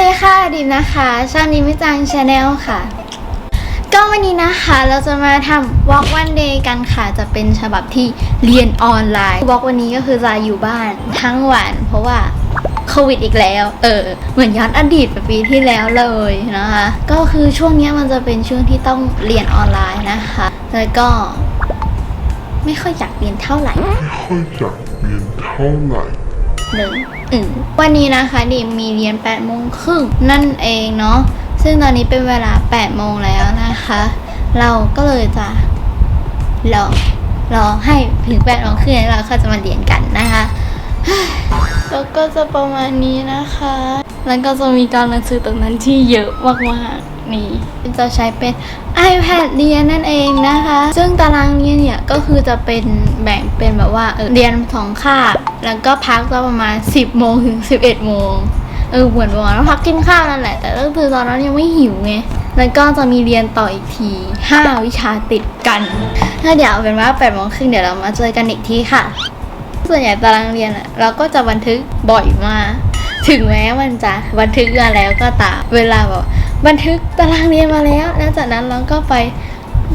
ดีค่ะดิมนะคะช่องนี้ไม่จังชาแนลค่ะ ก็วันนี้นะคะเราจะมาทำ walk one day กันค่ะ จะเป็นฉบับที่เรียนออนไลน์ walk วันนี้ก็คือจะอยู่บ้านทั้งวัน เพราะว่าโควิดอีกแล้ว เออ เหมือนย้อนอดีตไปปีที่แล้วเลยนะคะ ก็คือช่วงนี้มันจะเป็นช่วงที่ต้องเรียนออนไลน์นะคะแล้วก็ ไม่ค่อยอยากเรียนเท่าไหร่ค่อยอยากเรียนเท่าไหร่ หนึ่งอืมวันนี้นะคะดิมมีเรียน8โมงครึ่งนั่นเองเนาะซึ่งตอนนี้เป็นเวลา8โมงแล้วนะคะ เราก็เลยจะรอรอให้ถึง8โมงครึ่งแล้วเราก็จะมาเรียนกันนะคะแล้วก็จะประมาณนี้นะคะ แล้วก็จะมีการหนังสือตรงนั้นที่เยอะมากๆ นี่จะใช้เป็น iPad เรียนนั่นเองนะคะ ซึ่งตารางเรียนเนี่ยก็คือจะเป็นแบ่งเป็นแบบว่าเรียนสองคาบแล้วก็พักก็ประมาณ 10โมงถึง 11โมงเออเหมือนประมาณว่าพักกินข้าวนั่นแหละ แต่ก็คือตอนนั้นยังไม่หิวไงแล้วก็จะมีเรียนต่ออีกที 5 วิชาติดกัน ถ้าเดี๋ยวเอาเป็นว่า8โมงครึ่งเดี๋ยวเรามาเจอกันอีกทีค่ะ ส่วนใหญ่ตารางเรียนอะเราก็จะบันทึกบ่อยมาก ถึงแม้มันจะบันทึกมาแล้วก็ตาม เวลาแบบ บันทึกตารางเรียนมาแล้วแล้วจากนั้นเราก็ไป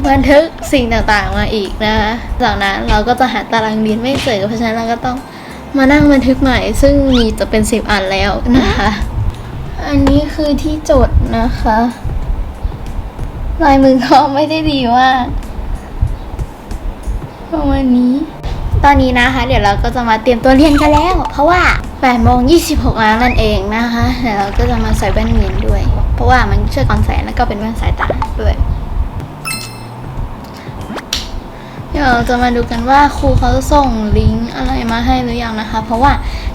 บันทึกสิ่งต่างๆมาอีกนะคะจากนั้นเราก็จะหาตารางเรียนไม่เจอเพราะฉะนั้นเราก็ต้องมานั่งบันทึกใหม่ ซึ่งมีจะเป็นสิบอันแล้วนะคะ อันนี้คือที่จดนะคะ ลายมือก็ไม่ได้ดีมาประมาณนี้ ตอนนี้นะคะ เดี๋ยวเราก็จะมาเตรียมตัวเรียนกันแล้ว เพราะว่า8โมง26แล้วนั่นเองนะคะเดี๋ยวเราก็จะมาใส่แว่นเรียนด้วย ราะว่ามันช่วยกอนแสงแล้วก็เป็นแว่นสายตาด้วยเดี๋ยวเราจะมาดูกันว่าครูเขาจะส่งลิงก์อะไรมาให้หรือยังนะคะ เพราะว่า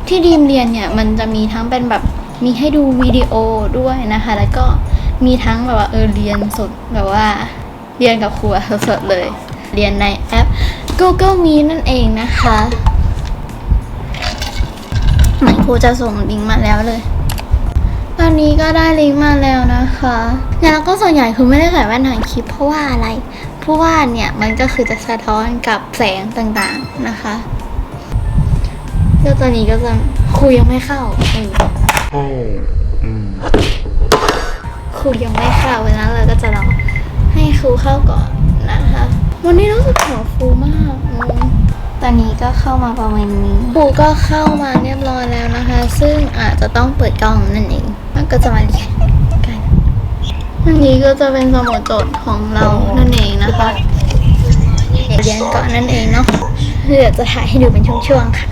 ที่ดีมเรียนเนี่ยมันจะมีทั้งเป็นแบบมีให้ดูวิดีโอด้วยนะคะ แล้วก็มีทั้งแบบว่าเออเรียนสดแบบว่าเรียนกับครูสดเลย เรียนในแอป Google Meet นั่นเองนะคะ เหมือนครูจะส่งลิงก์มาแล้วเลย ตอนนี้ก็ได้ลิงก์มาแล้วนะคะแล้วก็ส่วนใหญ่คือไม่ได้ใส่แว่นถ่ายคลิปเพราะว่าอะไร เพราะว่าเนี่ยมันก็คือจะสะท้อนกับแสงต่างๆนะคะแล้วตอนนี้ก็จะครูยังไม่เข้าเออเข้าอืมครูยังไม่เข้าเวลาเราก็จะรอให้ครูเข้าก่อนนะคะ วันนี้รู้สึกหัวฟูมากอืมตอนนี้ก็เข้ามาประมาณนี้ครูก็เข้ามาเรียบร้อยแล้วนะคะ ซึ่งอาจจะต้องเปิดกล้องนั่นเองแล้ว ก็จะมาเรียนกันอันนี้ก็จะเป็นสมุดจดของเรานั่นเองนะคะเรียนก่อนนั่นเองเนาะเดี๋ยวจะถ่ายให้ดูเป็นช่วงๆค่ะ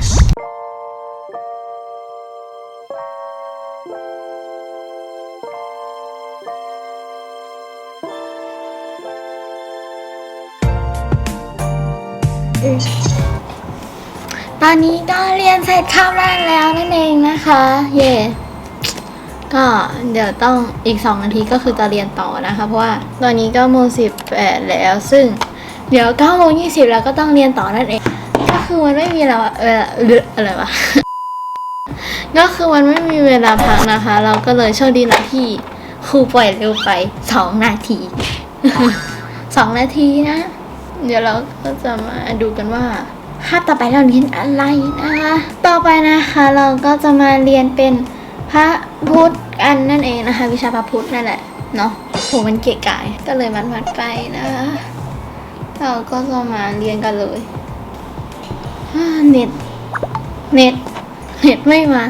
ตอนนี้ก็เรียนเสร็จคาบแรกแล้วนั่นเองนะคะ เย่ ก็เดี๋ยวต้องอีกสองนาทีก็คือจะเรียนต่อนะคะ เพราะว่าตอนนี้ก็โมงสิบแปดแล้ว ซึ่งเดี๋ยวเก้าโมงยี่สิบแล้วก็ต้องเรียนต่อนั่นเอง ก็คือมันไม่มีเวลาเวลาหรืออะไรวะ ก็คือมันไม่มีเวลาพักนะคะ เราก็เลยโชคดีนะที่ครูปล่อยเร็วไปสองนาทีสองนาทีนะ เดี๋ยวเราก็จะมาดูกันว่าคาบต่อไปเราเรียนอะไรนะคะ ต่อไปนะคะเราก็จะมาเรียนเป็น พระพุทธกันนั่นเองนะคะ วิชาพระพุทธนั่นแหละเนาะโหมันเก๋ไก่ก็เลยมันมัดไปนะคะเราก็จะมาเรียนกันเลยเน็ตเน็ตเน็ตไม่มา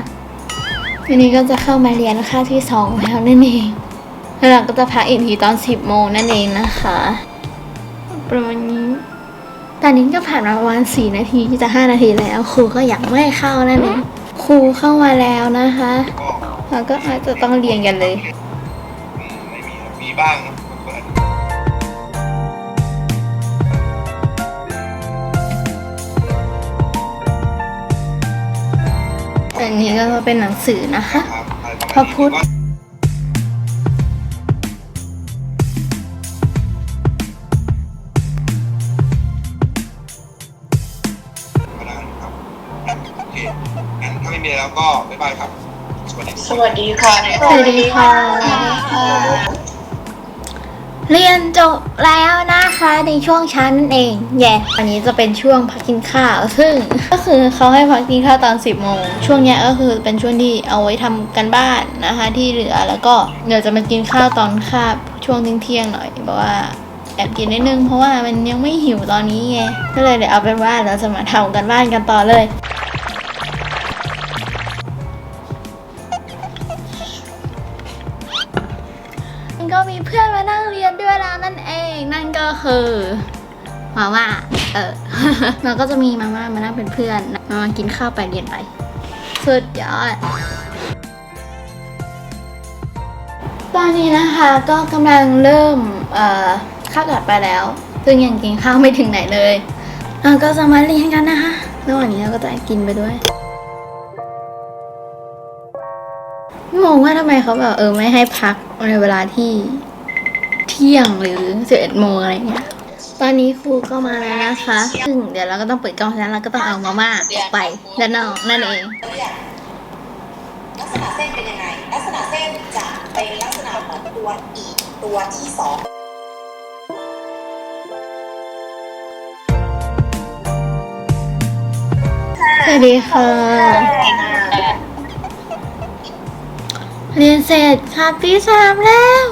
ทีนี้ก็จะเข้ามาเรียนค่าที่สองแล้วนั่นเองแล้วเราก็จะพักอีกทีตอนสิบโมงนั่นเองนะคะประมาณนี้ตอนนี้ก็ผ่านมาประมาณสี่นาทีจะห้านาทีแล้ว ครูก็ยังไม่เข้านั่นเองครูเข้ามาแล้วนะคะ เราก็อาจจะต้องเรียนกันเลย ไม่มีมีบ้างนะเปิดอันนี้ก็เป็นหนังสือนะคะ ครับอะไรประมาณนี้พระพุทธ ก็ได้ครับโอเคงั้นถ้าไม่มีแล้วก็บ๊ายบายครับ สวัสดีค่ะ สวัสดีค่ะ เรียนจบแล้วนะคะในช่วงเช้านั่นเองแย่อันนี้จะเป็นช่วงพักกินข้าว ซึ่งก็คือเขาให้พักกินข้าวตอน 10โมง ช่วงเนี้ยก็คือเป็นช่วงที่เอาไว้ทำกันบ้านนะคะ ที่เหลือแล้วก็เดี๋ยวจะมากินข้าวตอนคาบช่วงเที่ยงๆหน่อยแบบว่าแอบกินนิดนึงเพราะว่ามันยังไม่หิวตอนนี้ไงก็เลยเดี๋ยวเอาเป็นว่าเราจะมาทำกันบ้านกันต่อเลย ก็มีเพื่อนมานั่งเรียนด้วยแล้วนั่นเอง นั่นก็คือมาม่าเออเราก็จะมีมาม่ามานั่งเป็นเพื่อนมามากินข้าวไปเรียนไป สุดยอด ตอนนี้นะคะก็กำลังเริ่มเอ่อข้าวกัดไปแล้ว ซึ่งยังกินข้าวไม่ถึงไหนเลยเราก็จะมาเรียนกันนะคะระหว่างนี้เราก็จะกินไปด้วย งงว่าทำไมเขาแบบเออไม่ให้พักในเวลาที่เที่ยงหรือสิบเอ็ดโมงอะไรเงี้ย ตอนนี้ครูก็มาแล้วนะคะ ซึ่งเดี๋ยวเราก็ต้องเปิดกล้องฉะนั้นเราก็ต้องเอามาม่าออกไปด้านนอกนั่นเองลักษณะเส้นเป็นยังไง ลักษณะเส้นจะเป็นลักษณะของตัวอีกตัวที่สองสวัสดีค่ะ เรียนเสร็จครับที่สามแล้ว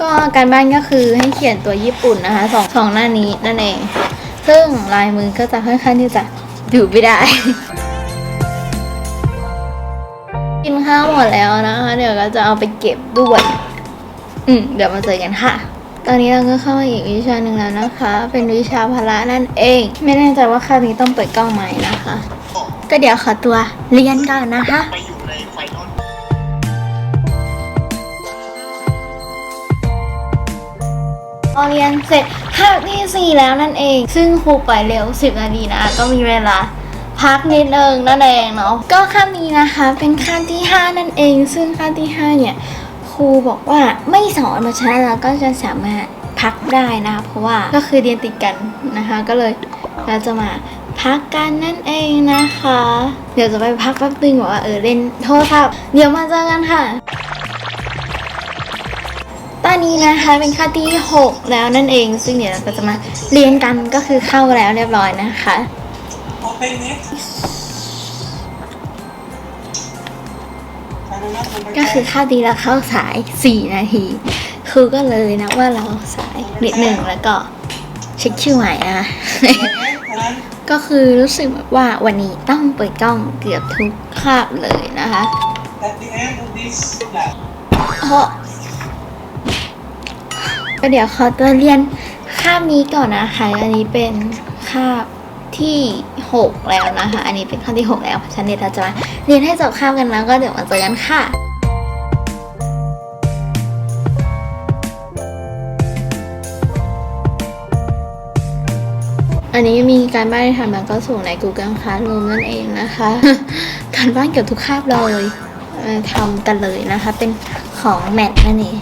ก็การบ้านก็คือให้เขียนตัวญี่ปุ่นนะคะสองสองหน้านี้นั่นเอง ซึ่งลายมือก็จะค่อนข้างที่จะดูไม่ได้ กินข้าวหมดแล้วนะคะ เดี๋ยวก็จะเอาไปเก็บด้วย อืมเดี๋ยวมาเจอกันค่ะ ตอนนี้เราก็เข้ามาอีกวิชาหนึ่งแล้วนะคะ เป็นวิชาพละนั่นเอง ไม่แน่ใจว่าคาบนี้ต้องเปิดกล้องไหมนะคะ ก็เดี๋ยวขอตัวเรียนก่อนนะคะ พอเรียนเสร็จคาบที่4แล้วนั่นเอง ซึ่งครูปล่อยเร็ว 10 นาทีนะ ก็มีเวลาพักนิดนึงนั่นเองเนาะ ก็คาบนี้นะคะ เป็นคาบที่ 5 นั่นเอง ซึ่งคาบที่ 5 เนี่ย ครูบอกว่าไม่สอนเพราะฉะนั้นเราก็จะสามารถพักได้นะคะ เพราะว่าก็คือเรียนติดกันนะคะ ก็เลยเราจะมาพักกันนั่นเองนะคะ เดี๋ยวจะไปพักแป๊บนึงว่าเออเล่นโทรศัพท์ เดี๋ยวมาเจอกันค่ะ นนี้นะคะเป็นค่าที่ 6 แล้วนั่นเอง ซึ่งเดี๋ยวเราก็จะมาเรียนกันก็คือเข้าแล้วเรียบร้อยนะคะโอเคเน็กก็คือค่าดีแล้วเข้าสาย 4 นาทีครูก็เลยนะว่าเราสายนิดหนึ่งแล้วก็เช็คชื่อใหม่นะคะก็คือรู้สึกแบบว่าวันนี้ต้องเปิดกล้องเกือบทุกคาบเลยนะคะ At the end of this lab เพราะ ก็เดี๋ยวขอตัวเรียนคาบนี้ก่อนนะคะ อันนี้เป็นคาบที่6แล้วนะคะ อันนี้เป็นคาบที่ 6 แล้วเพราะฉันเดี๋ยวเราจะมาเรียนให้จบคาบกันแล้วก็เดี๋ยวมาเจอกันค่ะอันนี้มีการบ้านที่ทำมาก็ส่งใน Google Classroom นั่นเองนะคะ การบ้านเกี่ยวทุกคาบเลยทำกันเลยนะคะ เป็นของแมทนั่นเอง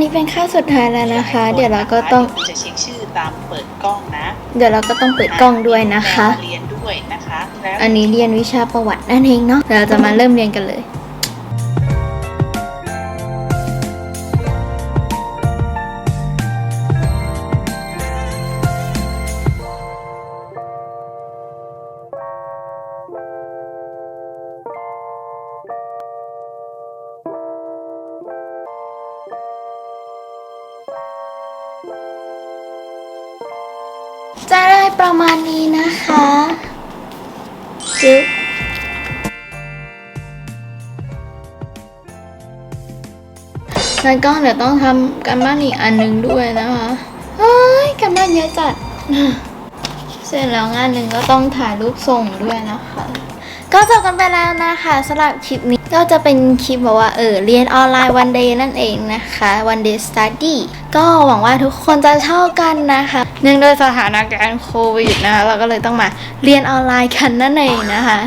นนี้เป็นค่าบสุดท้ายแล้วนะคะ เดี๋ยวเราก็ต้องคุณจะเช็คชื่อตามเปิดกล้องนะ เดี๋ยวเราก็ต้องเปิดกล้องด้วยนะคะ เรียนด้วยนะคะแล้วอันนี้เรียนวิชาประวัตินั่นเองเนาะเดี๋ยวเราจะมาเริ่มเรียนกันเลย ประมาณนี้นะคะจึ๊บแล้วก็เดี๋ยวต้องทำการบ้านอีกอันหนึงด้วยนะคะเฮ้ยการบ้านเยอะจัด เสร็จแล้วงานหนึ่งก็ต้องถ่ายรูปส่งด้วยนะคะ ก็จบกันไปแล้วนะคะสำหรับคลิปนี้ก็จะเป็นคลิปแบบว่าเออเรียนออนไลน์วันเดย์นั่นเองนะคะ one day study ก็หวังว่าทุกคนจะชอบกันนะคะ เนื่องด้วยสถานการณ์โควิดนะคะเราก็เลยต้องมาเรียนออนไลน์กันนั่นเองนะคะ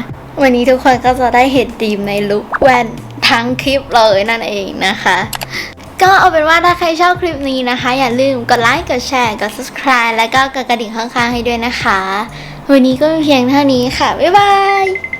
วันนี้ทุกคนก็จะได้เห็นทีมในลุคแว่นทั้งคลิปเลยนั่นเองนะคะก็เอาเป็นว่าถ้าใครชอบคลิปนี้นะคะ อย่าลืมกดไลค์ กดแชร์ กด subscribe แล้วก็กดกระดิ่งข้างๆให้ด้วยนะคะ วันนี้ก็เพียงเท่านี้ค่ะ บ๊ายบาย